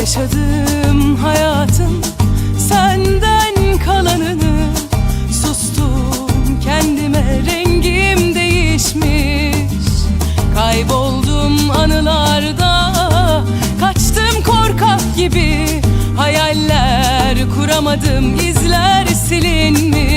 Yaşadım hayatın senden kalanını. Sustum kendime rengim değişmiş. Kayboldum anılarda Kaçtım korkak gibi. Hayaller kuramadım izler silinmiş.